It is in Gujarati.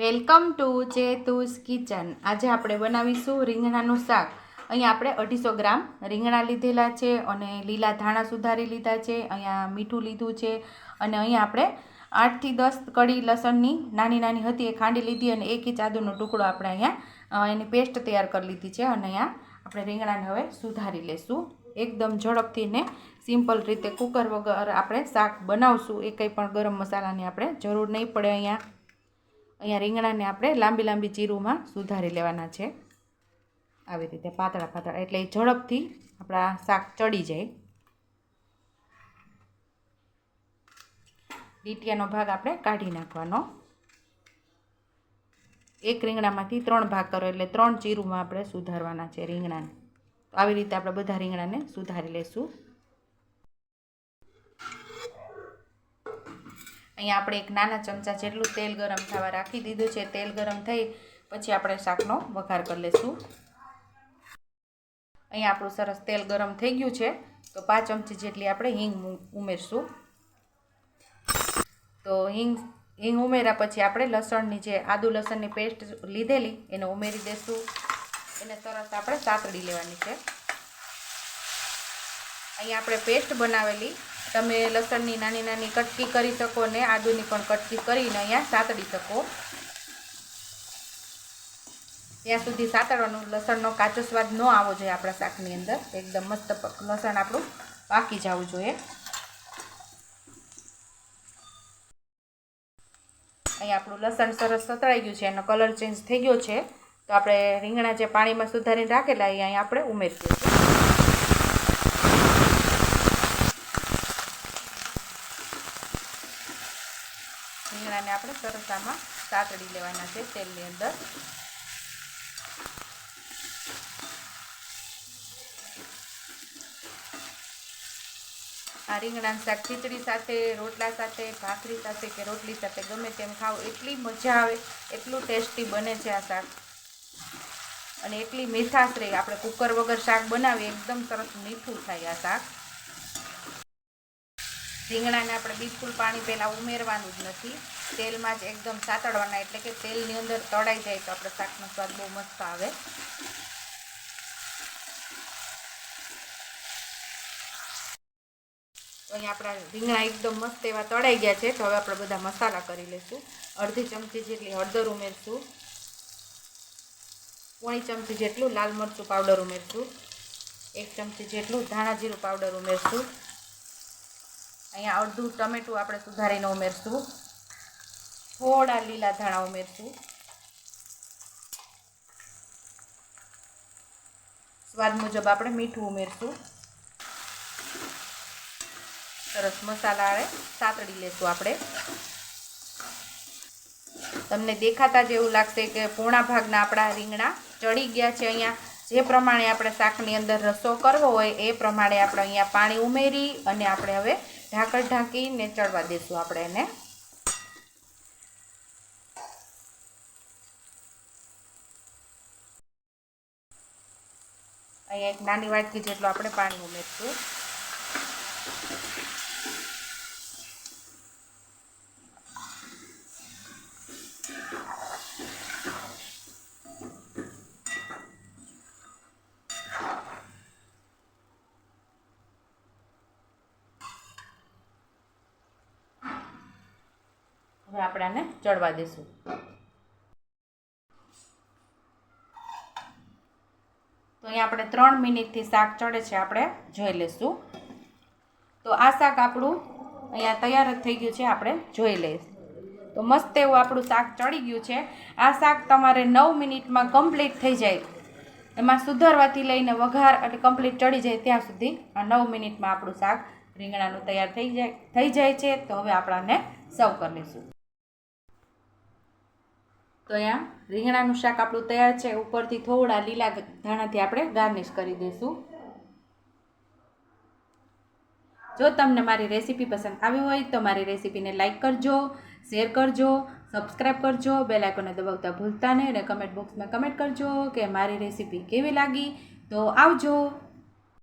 Welcome to ચેતુસ kitchen. આજે આપણે બનાવીશું રીંગણાનું શાક. અહીંયા આપણે અઢીસો ગ્રામ રીંગણા લીધેલા છે અને લીલા ધાણા સુધારી લીધા છે, અહીંયા મીઠું લીધું છે અને અહીંયા આપણે આઠથી દસ કડી લસણની નાની નાની હતી એ ખાંડી લીધી અને એક ઇંચ આદુનો ટુકડો આપણે અહીંયા એની પેસ્ટ તૈયાર કરી લીધી છે અને અહીંયા આપણે રીંગણાને હવે સુધારી લેશું. એકદમ ઝડપથી ને સિમ્પલ રીતે કુકર વગર આપણે શાક બનાવશું. એ કંઈ પણ ગરમ મસાલાની આપણે જરૂર નહીં પડે અહીંયા. અહીંયા રીંગણાને આપણે લાંબી લાંબી ચીરુમાં સુધારી લેવાના છે. આવી રીતે પાતળા પાતળા, એટલે ઝડપથી આપણા શાક ચડી જાય. ડીટીયાનો ભાગ આપણે કાઢી નાખવાનો. એક રીંગણામાંથી ત્રણ ભાગ કરો, એટલે ત્રણ ચીરુમાં આપણે સુધારવાના છે રીંગણાને. તો આવી રીતે આપણે બધા રીંગણાને સુધારી લેશું. અહીંયા આપણે એક નાના ચમચા જેટલું તેલ ગરમ થવા રાખી દીધું છે. તેલ ગરમ થઈ પછી આપણે શાકનો વઘાર કરી લઈશું અહીંયા આપણું સરસ તેલ ગરમ થઈ ગયું છે. તો પાંચ ચમચી જેટલી આપણે હિંગ ઉમેરશું. તો હિંગ હિંગ ઉમેર્યા પછી આપણે લસણની જે આદુ લસણની પેસ્ટ લીધેલી એને ઉમેરી દઈશું એને સરસ આપણે સાતડી લેવાની છે. અહીંયા આપણે પેસ્ટ બનાવેલી તમે લસણની નાની નાની કટકી કરી શકો ને આદુની પણ કટકી કરીને અહીંયા સાતડી શકો. ત્યાં સુધી સાતડવાનું લસણનો કાચો સ્વાદ ન આવવો જોઈએ આપણા શાકની અંદર. એકદમ મસ્ત લસણ આપણું પાકી જવું જોઈએ. અહીંયા આપણું લસણ સરસ સતળાઈ ગયું છે, એનો કલર ચેન્જ થઈ ગયો છે. તો આપણે રીંગણા જે પાણીમાં સુધારીને રાખેલા એ અહીંયા આપણે ઉમેરી આપણે સરસ આમાં સાતડી લેવાના છે તેલની અંદર. આ રીંગણાનું શાક ખીચડી સાથે, રોટલા સાથે, ભાખરી સાથે કે રોટલી સાથે ગમે તેમ ખાવ એટલી મજા આવે, એટલું ટેસ્ટી બને છે આ શાક. અને એટલી મીઠાશ રહી, આપણે કુકર વગર શાક બનાવીએ, એકદમ સરસ મીઠું થાય આ શાક. રીંગણાને આપણે બિલકુલ પાણી પહેલાં ઉમેરવાનું જ નથી. તેલમાં જ એકદમ સાતડવાના એટલે કે તેલની અંદર તળાઈ જાય તો આપણે શાકનો સ્વાદ બહુ મસ્ત આવે. અહીંયા આપણા રીંગણા એકદમ મસ્ત એવા તળાઈ ગયા છે, તો હવે આપણે બધા મસાલા કરી લઈશું. અડધી ચમચી જેટલી હળદર ઉમેરશું. પોણી ચમચી જેટલું લાલ મરચું પાવડર ઉમેરશું. એક ચમચી જેટલું ધાણા જીરું પાવડર ઉમેરશું. અહીંયા અડધું ટમેટું આપણે સુધારીને ઉમેરશું. થોડા લીલા ધાણા ઉમેરશું સ્વાદ મુજબ આપણે મીઠું ઉમેરશું. સરસ મસાલા આળે સાતડી લેશું આપણે. તમને દેખાતા જ એવું લાગશે કે પૂર્ણા ભાગના આપણા રીંગણા ચડી ગયા છે અહીંયા. જે પ્રમાણે આપણે શાકની અંદર રસો કરવો હોય એ પ્રમાણે આપણે અહીંયા પાણી ઉમેરી અને આપણે હવે ઢાંકણ ઢાંકીને ચડવા દઈશું આપણે એને. અહીંયા એક નાની વાટકી જેટલું આપણે પાણી ઉમેરશું. હવે આપણે આને ચડવા દઈશું તો અહીંયા આપણે ત્રણ મિનિટથી શાક ચડે છે, આપણે જોઈ લઈશું. તો આ શાક આપણું અહીંયા તૈયાર જ થઈ ગયું છે, આપણે જોઈ લઈશું. તો મસ્ત એવું આપણું શાક ચડી ગયું છે. આ શાક તમારે નવ મિનિટમાં કમ્પ્લીટ થઈ જાય. એમાં સુધારવાથી લઈને વઘાર અને કમ્પ્લીટ ચડી જાય ત્યાં સુધી આ નવ મિનિટમાં આપણું શાક રીંગણાનું તૈયાર થઈ જાય થઈ જાય છે. તો હવે આપણાને સર્વ કરી લઈશું. તો અહીંયા રીંગણાનું શાક આપણું તૈયાર છે, ઉપરથી થોડા લીલા ધાણાથી આપણે ગાર્નિશ કરી દઈશું. જો તમને મારી રેસીપી પસંદ આવી હોય તો મારી રેસીપીને લાઇક કરજો, શેર કરજો સબસ્ક્રાઈબ કરજો, બેલ આઇકોને દબાવતા ભૂલતા નહીં અને કમેન્ટ બોક્સમાં કમેન્ટ કરજો કે મારી રેસીપી કેવી લાગી. તો આવજો.